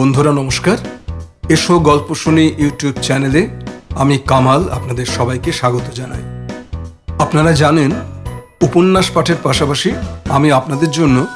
বন্ধুরা, নমস্কার। এসো গল্প শুনি ইউটিউব চ্যানেলে। আমি কামাল, আপনাদের সবাইকে স্বাগত জানাই। আপনারা জানেন, উপন্যাস পাঠের পাশাপাশি আমি আপনাদের জন্য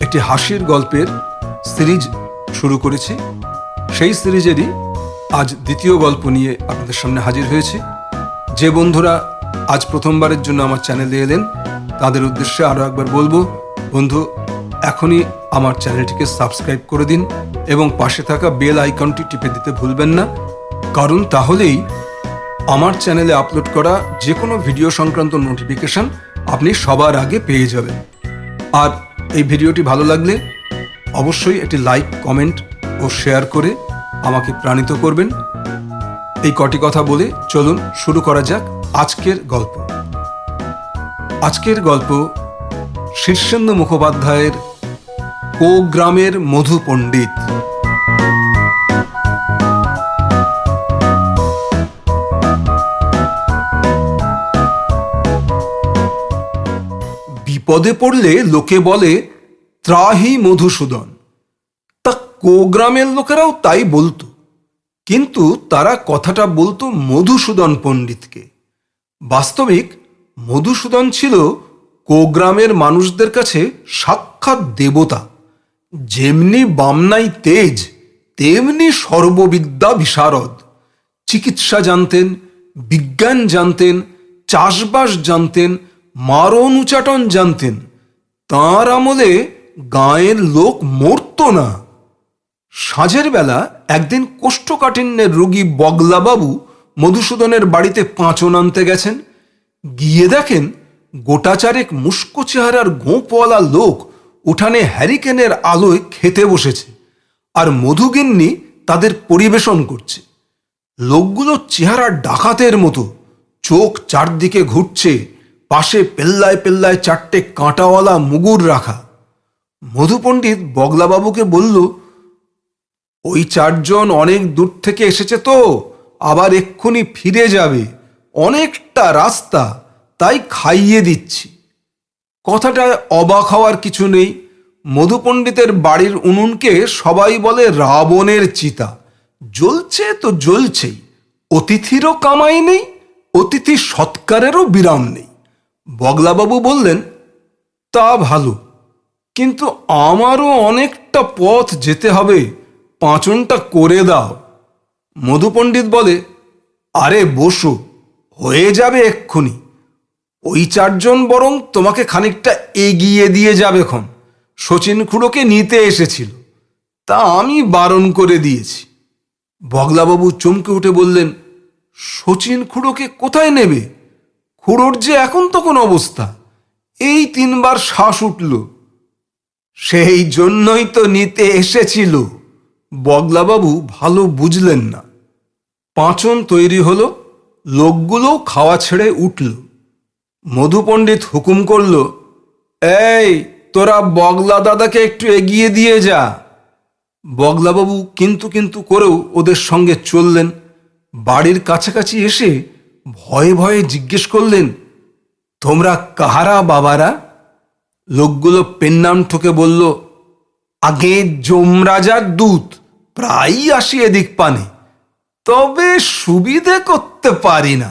একটি হাসির গল্পের সিরিজ শুরু করেছি। সেই সিরিজেরই আজ দ্বিতীয় গল্প নিয়ে আপনাদের সামনে হাজির হয়েছি। যে বন্ধুরা আজ প্রথমবারের জন্য আমার চ্যানেলে এলেন, তাদের উদ্দেশ্যে আরও একবার বলব, বন্ধু এখনই আমার চ্যানেলটিকে সাবস্ক্রাইব করে দিন এবং পাশে থাকা বেল আইকনটি টিপে দিতে ভুলবেন না। কারণ তাহলেই আমার চ্যানেলে আপলোড করা যে কোনো ভিডিও সংক্রান্ত নোটিফিকেশন আপনি সবার আগে পেয়ে যাবেন। আর এই ভিডিওটি ভালো লাগলে অবশ্যই একটি লাইক, কমেন্ট ও শেয়ার করে আমাকে প্রাণিত করবেন। এই কটি কথা বলে চলুন শুরু করা যাক আজকের গল্প। আজকের গল্প শীর্ষেন্দু মুখোপাধ্যায়ের ও গ্রামের মধু পণ্ডিত। বিপদে পড়লে লোকে বলে, ত্রাহি মধুসূদন। তা কোগ্রামের লোকেরাও তাই বলতো। কিন্তু তারা কথাটা বলতো মধুসূদন পণ্ডিতকে। বাস্তবিক, মধুসূদন ছিল কোগ্রামের মানুষদের কাছে সাক্ষাৎ দেবতা। যেমনি বামনাই তেজ, তেমনি সর্ববিদ্যা বিশারদ। চিকিৎসা জানতেন, বিজ্ঞান জানতেন, চাষবাস জানতেন, মারণ উচাটন জানতেন। তাঁর আমলে গাঁয়ের লোক মরত না। সাঁঝের বেলা একদিন কোষ্ঠকাঠিন্যের রোগী বগলাবাবু মধুসূদনের বাড়িতে পাঁচন আনতে গেছেন। গিয়ে দেখেন গোটাচারেক মুস্কো চেহারার গোঁপওয়ালা লোক উঠানে হ্যারিকেনের আলোয় খেতে বসেছে আর মধুগিন্নি তাদের পরিবেশন করছে। লোকগুলো চেহারা ডাকাতের মতো। চোখ চারদিকে ঘুরছে, পাশে পেল্লায় পেল্লায় চারটে কাঁটাওয়ালা মুগুর রাখা। মধুপণ্ডিত বগলাবাবুকে বলল, ওই চারজন অনেক দূর থেকে এসেছে তো, আবার এক্ষুনি ফিরে যাবে। অনেকটা রাস্তা, তাই খাইয়ে দিচ্ছি। কথাটায় অবাক হওয়ার কিছু নেই। মধুপণ্ডিতের বাড়ির উনুনকে সবাই বলে রাবণের চিতা। জ্বলছে তো জ্বলছেই। অতিথিরও কামাই নেই, অতিথি সৎকারেরও বিরাম নেই। বগলাবাবু বললেন, তা ভালো, কিন্তু আমারও অনেকটা পথ যেতে হবে, পাঁচনটা করে দাও। মধুপণ্ডিত বলে, আরে বসো, হয়ে যাবে এক্ষুনি। ওই চারজন বরং তোমাকে খানিকটা এগিয়ে দিয়ে যাবে খন। শচীন খুড়োকে নিতে এসেছিল। তা আমি বারণ করে দিয়েছি। বগলাবাবু চমকে উঠে বললেন, শচীন খুড়োকে কোথায় নেবে? খুড়োর যে এখন তখন অবস্থা। এই তিনবার শ্বাস উঠল। সেই জন্যই তো নিতে এসেছিল। বগলাবাবু ভালো বুঝলেন না। পাঁচন তৈরি হলো, লোকগুলো খাওয়া ছেড়ে উঠল। মধুপণ্ডিত হুকুম করল, এই, তোরা বগলা দাদাকে একটু এগিয়ে দিয়ে যা। বগলাবাবু কিন্তু কিন্তু করেও ওদের সঙ্গে চললেন। বাড়ির কাছাকাছি এসে ভয়ে ভয়ে জিজ্ঞেস করলেন, তোমরা কাহারা বাবারা? লোকগুলো পেন্নাম ঠুকে বলল, আগে যমরাজার দূত প্রায়ই আসি এদিক পানে, তবে সুবিধে করতে পারি না।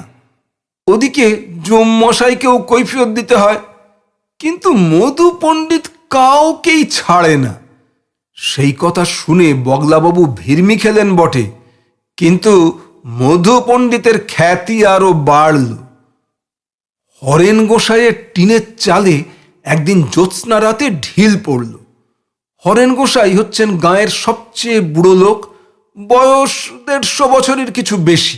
ওদিকে যমমশাইকেও কৈফিয়ত দিতে হয়। কিন্তু মধু পণ্ডিত কাউকেই ছাড়ে না। সেই কথা শুনে বগলাবাবু ভিরমি খেলেন বটে, কিন্তু মধু পণ্ডিতের খ্যাতি আরও বাড়ল। হরেন গোসাইয়ের টিনের চালে একদিন জ্যোৎস্না রাতে ঢিল পড়ল। হরেন গোসাই হচ্ছেন গাঁয়ের সবচেয়ে বুড়ো লোক, বয়স দেড়শো বছরের কিছু বেশি।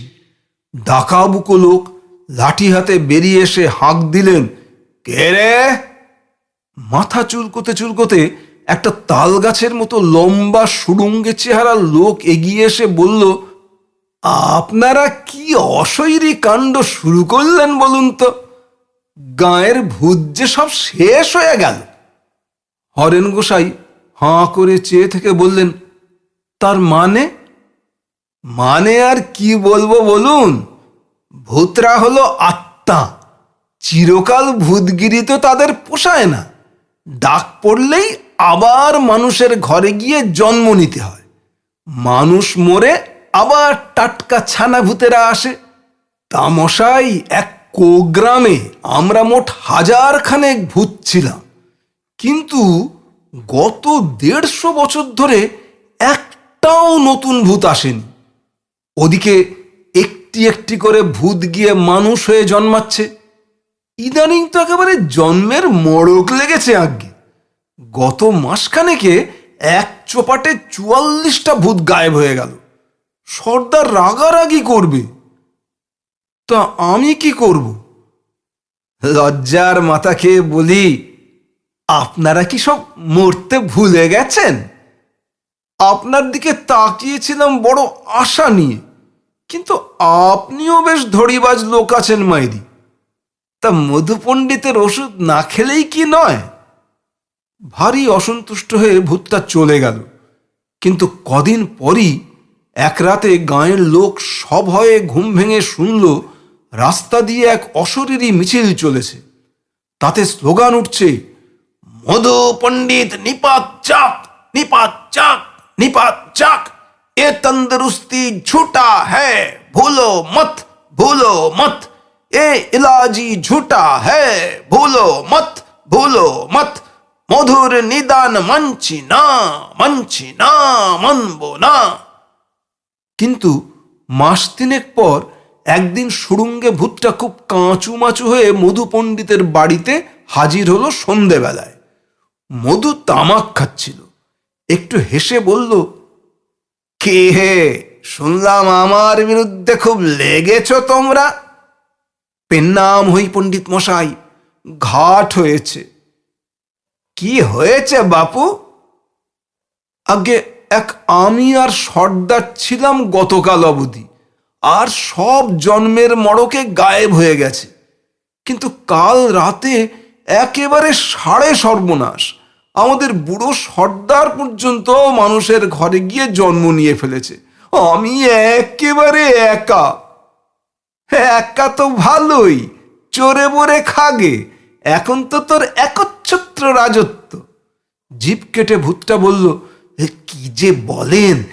ডাকাবুকো লোক লাঠি হাতে বেরিয়ে এসে হাঁক দিলেন, কে রে? মাথা চুলকোতে চুলকোতে একটা তাল গাছের মতো লম্বা সুড়ুঙ্গে চেহারা লোক এগিয়ে এসে বলল, আপনারা কি অশৈরী কাণ্ড শুরু করলেন বলুন তো? গাঁয়ের ভূত যে সব শেষ হয়ে গেল। হরেন গোসাই হাঁ করে চেয়ে থেকে বললেন, তার মানে? মানে আর কি বলব বলুন? ভূতরা হলো আত্মা। চিরকাল ভূতগিরি তো তাদের পোষায় না। ডাক পড়লেই আবার মানুষের ঘরে গিয়ে জন্ম নিতে হয়। মানুষ মরে আবার টাটকা ছানা ভূতেরা আসে। তামশাই এক কোগ্রামে আমরা মোট হাজার খানেক ভূত ছিলাম। কিন্তু গত দেড়শো বছর ধরে একটাও নতুন ভূত আসেনি। ওদিকে একটি একটি করে ভূত গিয়ে মানুষ হয়ে জন্মাচ্ছে। ইদানিং তো একেবারে জন্মের মড়ক লেগেছে আগে। গত মাসখানেকে এক চোপাটে চুয়াল্লিশটা ভূত গায়েব হয়ে গেল। সর্দার রাগারাগি করবে। তা আমি কি করব? লজ্জার খেয়ে বলি, আপনারা কি সব মরতে ভুলে গেছেন? আপনার দিকে তাকিয়েছিলাম বড় আশা নিয়ে। কিন্তু আপনিও বেশ ধড়িবাজ লোক আছেন, মাইরি। তা মধু পণ্ডিতের ওষুধ না খেলেই কি নয়? ভারী অসন্তুষ্ট হয়ে ভূতটা চলে গেল। কিন্তু কদিন পরই এক রাতে গাঁয়ের লোক সব হয়ে ঘুম ভেঙে শুনল, রাস্তা দিয়ে এক অশরীরী মিছিল চলেছে। তাতে স্লোগান উঠছে মধু পণ্ডিত নিপাত চাক নিপাত চাক নিপাত চাক এ তন্দরুস্তি ঝুটা হ্যাঁ ভুলো মত ভুলো মত। এ ইলাজি ঝুটা হ্যাঁ ভুলো মত ভুলো মত। মধুর নিদান মানছি না মানছি না, মানবো না। কিন্তু মাস তিনেক পর একদিন সুড়ুঙ্গে ভূতটা খুব কাঁচু মাচু হয়ে মধু পণ্ডিতের বাড়িতে হাজির হলো সন্ধেবেলায়। মধু তামাক খাচ্ছিল। একটু হেসে বলল কে হে? শুনলাম আমার বিরুদ্ধে খুব লেগেছ তোমরা। পেন্নাম হই পণ্ডিত মশাই, ঘাট হয়েছে। কি হয়েছে বাপু? আগে এক আমি আর সর্দার ছিলাম গতকাল অবধি, আর সব জন্মের মড়কে গায়েব হয়ে গেছে। কিন্তু কাল রাতে একেবারে সাড়ে সর্বনাশ আমাদের বুড়ো সর্দার পর্যন্ত মানুষের ঘরে গিয়ে জন্ম নিয়ে ফেলেছে। আমি একেবারে একা। একা তো ভালোই চোরে মোরে খাগে। এখন তো তোর একচ্ছত্র রাজত্ব। জিপ কেটে ভূতটা বলল "এ, কি যে বলেন?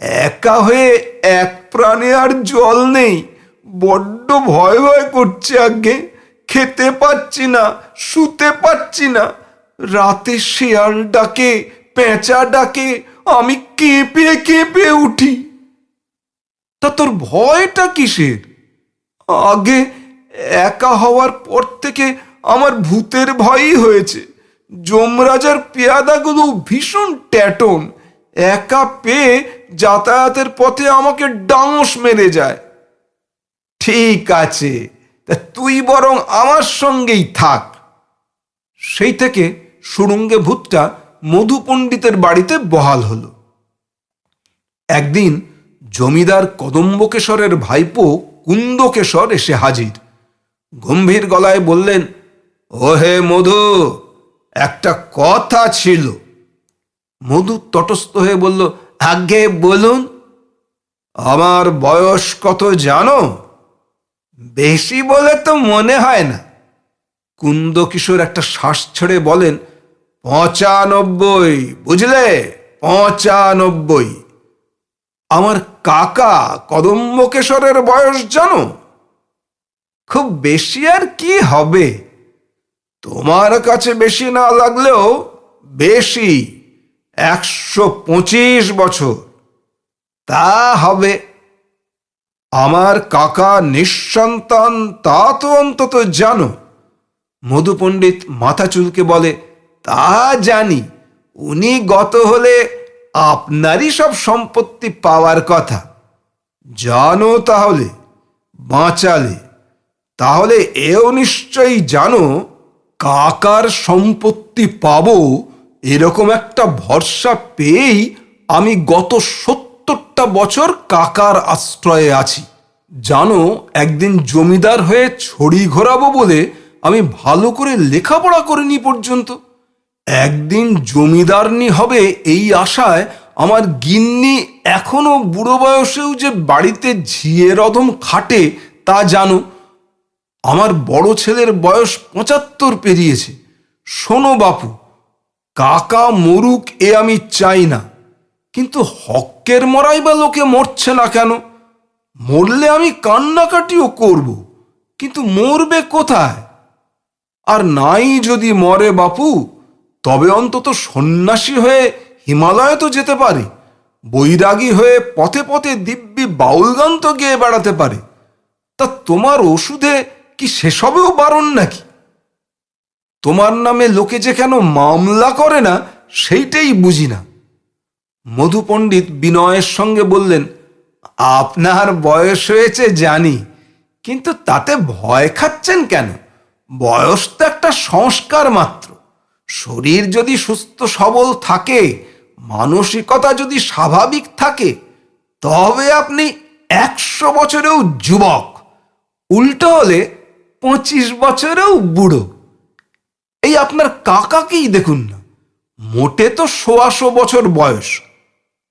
একা হয়ে এক প্রাণে আর জল নেই। বড্ড ভয় ভয় করছে আগে। খেতে পাচ্ছি না শুতে পাচ্ছি না। রাতে শেয়াল ডাকে, পেঁচা ডাকে, আমি কেঁপে কেঁপে উঠি। তা তোর ভয়টা কিসের? আগে একা হওয়ার পর থেকে আমার ভূতের ভয়ই হয়েছে। যমরাজার পেয়াদাগুলো ভীষণ ট্যাটন। একা পেয়ে যাতায়াতের পথে আমাকে ডাঙস মেরে যায়। ঠিক আছে, তা তুই বরং আমার সঙ্গেই থাক। সেই থেকে সুরঙ্গে ভূতটা মধু পণ্ডিতের বাড়িতে বহাল হলো। একদিন জমিদার কদম্বকেশরের ভাইপো কুন্দকেশর এসে হাজির। গম্ভীর গলায় বললেন, ওহে মধু, একটা কথা ছিল। মধু তটস্থ হয়ে বলল, আগে বলুন, আমার বয়স কত জানো? বেশি বলে তো মনে হয় না। কুন্দকিশোর একটা শ্বাস ছেড়ে বলেন পঁচানব্বই, বুঝলে? পঁচানব্বই। আমার কাকা কদম্বকেশরের বয়স জানো? খুব বেশি আর কি হবে? তোমার কাছে বেশি না লাগলেও বেশি, একশো পঁচিশ বছর। তা হবে। আমার কাকা নিঃসন্তান, তা তো অন্তত জানো। মধু পণ্ডিত মাথা চুলকে বলে তা জানি, উনি গত হলে আপনারই সব সম্পত্তি পাওয়ার কথা। জানো তাহলে, বাঁচালে। তাহলে এও নিশ্চয়ই জানো, কাকার সম্পত্তি পাব এরকম একটা ভরসা পেয়েই আমি গত সত্তরটা বছর কাকার আশ্রয়ে আছি। জানো, একদিন জমিদার হয়ে ছড়ি ঘোরাবো বলে আমি ভালো করে লেখাপড়া করিনি পর্যন্ত। একদিন জমিদারনি হবে এই আশায় আমার গিন্নি এখনও বুড়ো বয়সেও যে বাড়িতে ঝিয়ে রদম খাটে, তা জানো, আমার বড় ছেলের বয়স পঁচাত্তর পেরিয়েছে। শোনো বাপু, কাকা মরুক এ আমি চাই না, কিন্তু হকের মরাই বা লোকে মরছে না কেন? মরলে আমি কান্নাকাটিও করব, কিন্তু মরবে কোথায়? আর নাই যদি মরে বাপু তবে অন্তত সন্ন্যাসী হয়ে হিমালয়ে তো যেতে পারে, বৈরাগী হয়ে পথে পথে দিব্যি বাউল গান তো গেয়ে বেড়াতে পারে। তা তোমার ওষুধে কি সেসবেও বারণ নাকি? তোমার নামে লোকে যে কেন মামলা করে না, সেইটাই বুঝি না। মধু পণ্ডিত বিনয়ের সঙ্গে বললেন, আপনার বয়স হয়েছে জানি, কিন্তু তাতে ভয় খাচ্ছেন কেন? বয়স তো একটা সংস্কার মাত্র। শরীর যদি সুস্থ সবল থাকে, মানসিকতা যদি স্বাভাবিক থাকে, তবে আপনি একশো বছরেও যুবক, উল্টো হলে পঁচিশ বছরেও বুড়ো। এই আপনার কাকাকেই দেখুন না, মোটে তো সোয়াশো বছর বয়স,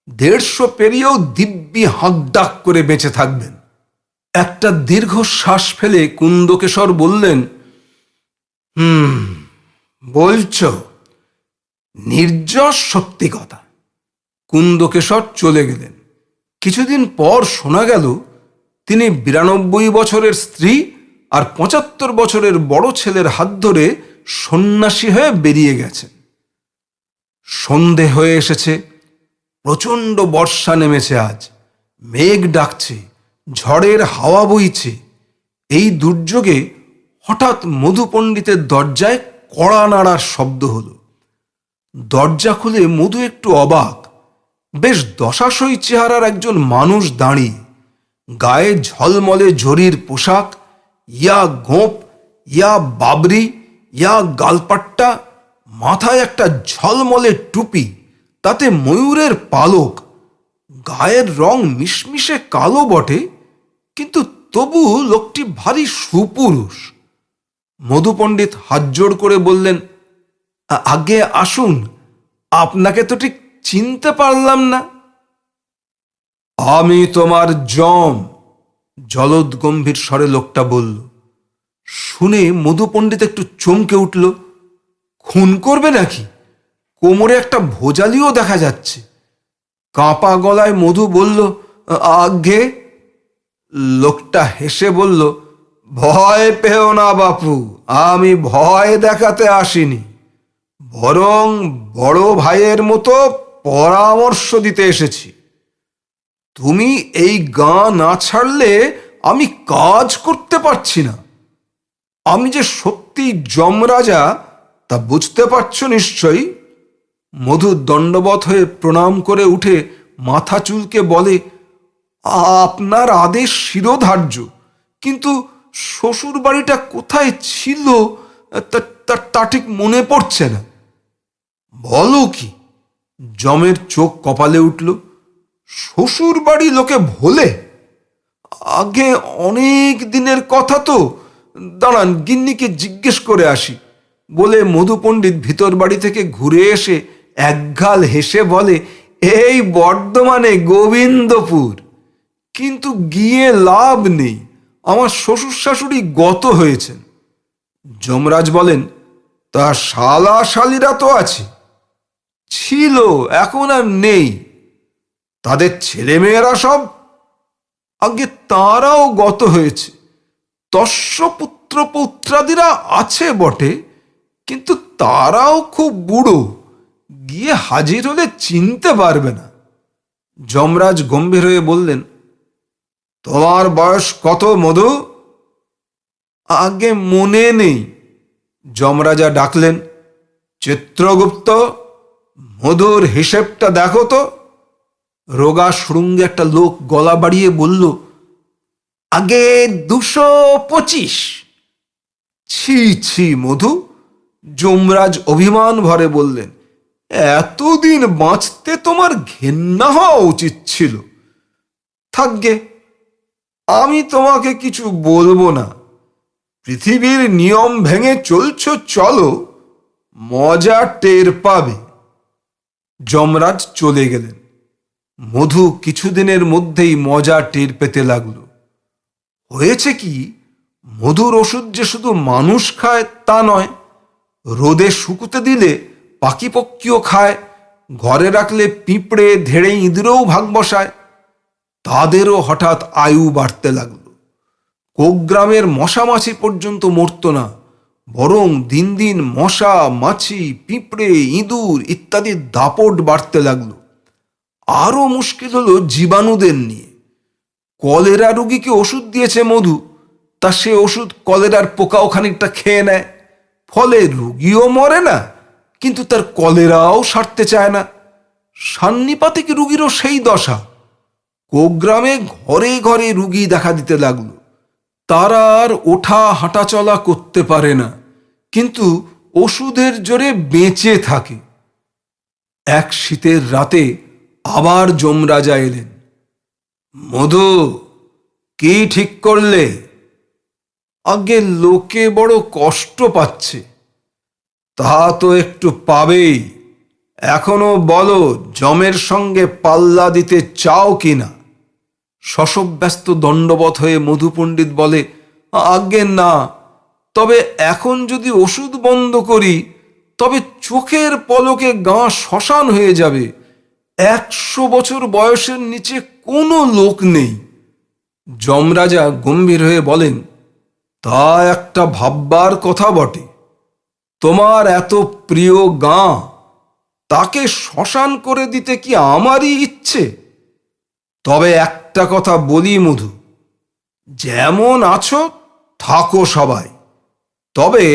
দেড়শো পেরিয়েও দিব্যি হাঁকডাক করে বেঁচে থাকবেন। একটা দীর্ঘ শ্বাস ফেলে কুন্দকেশর বললেন বলছ নির্যশ সত্যি কথা কুন্দকেশর চলে গেলেন। কিছুদিন পর শোনা গেল, তিনি বিরানব্বই বছরের স্ত্রী আর পঁচাত্তর বছরের বড় ছেলের হাত ধরে সন্ন্যাসী হয়ে বেরিয়ে গেছেন। সন্ধে হয়ে এসেছে, প্রচণ্ড বর্ষা নেমেছে আজ, মেঘ ডাকছে, ঝড়ের হাওয়া বইছে। এই দুর্যোগে হঠাৎ মধু পণ্ডিতের দরজায় কড়া নাড়ার শব্দ হলো। দরজা খুলে মধু একটু অবাক। বেশ দশাশই চেহারার একজন মানুষ দাঁড়িয়ে, গায়ে ঝলমলে ঝরির পোশাক, ইয়া গোপ ইয়া বাবরি, ইয়া গালপাট্টা, মাথায় একটা ঝলমলে টুপি, তাতে ময়ূরের পালক। গায়ের রং মিশমিশে কালো বটে, কিন্তু তবু লোকটি ভারী সুপুরুষ। মধু পণ্ডিত হাত জোড় করে বললেন, "আ- আগে আসুন, আপনাকে তো ঠিক চিনতে পারলাম না। আমি তোমার জম। জলদ গম্ভীর স্বরে লোকটা বলল, শুনে মধু পণ্ডিত একটু চমকে উঠল, খুন করবে নাকি? কোমরে একটা ভোজালিও দেখা যাচ্ছে। কাঁপা গলায় মধু বলল আগে? লোকটা হেসে বলল ভয় পেও না বাপু, আমি ভয় দেখাতে আসিনি। বরং বড় ভাইয়ের মতো পরামর্শ দিতে এসেছি। তুমি এই গাঁ না ছাড়লে আমি কাজ করতে পারছি না। আমি যে সত্যি যমরাজা, তা বুঝতে পারছ নিশ্চয়ই? মধু দণ্ডবত হয়ে প্রণাম করে উঠে মাথা চুলকে বলে, আপনার আদেশ শিরোধার্য, কিন্তু শ্বশুর বাড়িটা কোথায় ছিল, তা- ঠিক মনে পড়ছে না। বলো কি, জমের চোখ কপালে উঠল শ্বশুর বাড়ি লোকে ভোলে? আগে অনেক দিনের কথা তো। দাঁড়ান, গিন্নিকে জিজ্ঞেস করে আসি, বলে মধু পণ্ডিত ভিতর বাড়ি থেকে ঘুরে এসে একঘাল হেসে বলে, এই বর্ধমানে গোবিন্দপুর। কিন্তু গিয়ে লাভ নেই। আমার শ্বশুর শাশুড়ি গত হয়েছেন। যমরাজ বলেন, তা শালা শালিরা তো আছে। ছিল, এখন আর নেই। তাদের ছেলেমেয়েরা সব আগে তারাও গত হয়েছে। তস্য পুত্র পৌত্রাদিরা আছে বটে, কিন্তু তারাও খুব বুড়ো। গিয়ে হাজির হলে চিনতে পারবে না। যমরাজ গম্ভীর হয়ে বললেন তোমার বয়স কত, মধু? আগে মনে নেই। যমরাজা ডাকলেন, চিত্রগুপ্ত, মধুর হিসেবটা দেখো তো। রোগা শৃঙ্গে একটা লোক গলা বাড়িয়ে বলল, আগে দুশো পঁচিশ। ছি ছি, মধু, যমরাজ অভিমান ভরে বললেন, এতদিন বাঁচতে তোমার ঘেন্না হওয়া উচিত ছিল। থাকগে। আমি তোমাকে কিছু বলব না। পৃথিবীর নিয়ম ভেঙে চলছ, চলো। মজা টের পাবে। যমরাজ চলে গেলেন। মধু কিছুদিনের মধ্যেই মজা টের পেতে লাগল। হয়েছে কি, মধুর ওষুধ যে শুধু মানুষ খায় তা নয়, রোদে শুকুতে দিলে পাখি পক্ষীও খায়, ঘরে রাখলে পিঁপড়ে ধেড়ে ইঁদুরেও ভাগ বসায়। তাদেরও হঠাৎ আয়ু বাড়তে লাগল। কোগ্রামের মশা মাছি পর্যন্ত মরত না, বরং দিন দিন মশা, মাছি, পিঁপড়ে, ইঁদুর ইত্যাদির দাপট বাড়তে লাগল। আরও মুশকিল হলো জীবাণুদের নিয়ে। কলেরা রুগীকে ওষুধ দিয়েছে মধু, তা সে ওষুধ কলেরার পোকাও খানিকটা খেয়ে নেয়। ফলে রুগীও মরে না, কিন্তু তার কলেরাও সারতে চায় না। সান্নিপাতিক রুগীরও সেই দশা। কোগ্রামে ঘরে ঘরে রুগী দেখা দিতে লাগল। তারা আর ওঠা হাঁটাচলা করতে পারে না, কিন্তু ওষুধের জোরে বেঁচে থাকে। এক শীতের রাতে আবার যমরাজা এলেন। মধু, কি ঠিক করলে? আগে লোকে বড় কষ্ট পাচ্ছে। তা তো একটু পাবেই। এখনও বলো, জমের সঙ্গে পাল্লা দিতে চাও কি না শশব্যস্ত দণ্ডবত হয়ে মধু পণ্ডিত বলে, আজ্ঞে, না। তবে এখন যদি ওষুধ বন্ধ করি, তবে চোখের পলকে গা শ্মশান হয়ে যাবে। একশো বছর বয়সের নিচে কোনো লোক নেই। যমরাজা গম্ভীর হয়ে বলেন, তা একটা ভাববার কথা বটে। তোমার এত প্রিয় গাঁ, তাকে শ্মশান করে দিতে কি আমারই ইচ্ছে? তবে একটা কথা বলি মধু। যেমন আছো, থাকো সবাই। তবে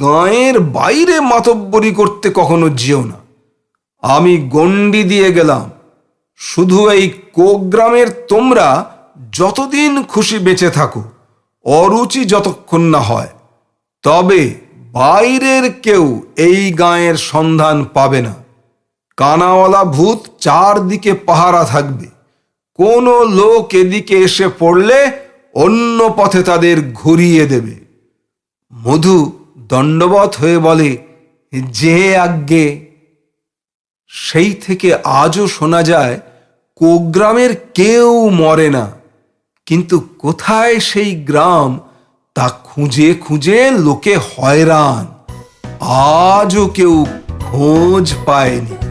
গাঁয়ের বাইরে মাতব্বরি করতে কখনো যেও না। আমি গণ্ডি দিয়ে গেলাম। শুধু এই কোগ্রামের তোমরা যতদিন খুশি বেঁচে থাকো, অরুচি যতক্ষণ না হয়, তবে বাইরের কেউ এই গাঁয়ের সন্ধান পাবে না। কানাওয়ালা ভূত চারদিকে পাহারা থাকবে। কোনো লোক এদিকে এসে পড়লে অন্য পথে তাদের ঘুরিয়ে দেবে। মধু দণ্ডবত হয়ে বলে, যে আজ্ঞে, সেই থেকে আজও শোনা যায়, কোগ্রামের কেউ মরে না। কিন্তু কোথায় সেই গ্রাম, তা খুঁজে খুঁজে লোকে হয়রান। আজও কেউ খোঁজ পায়নি।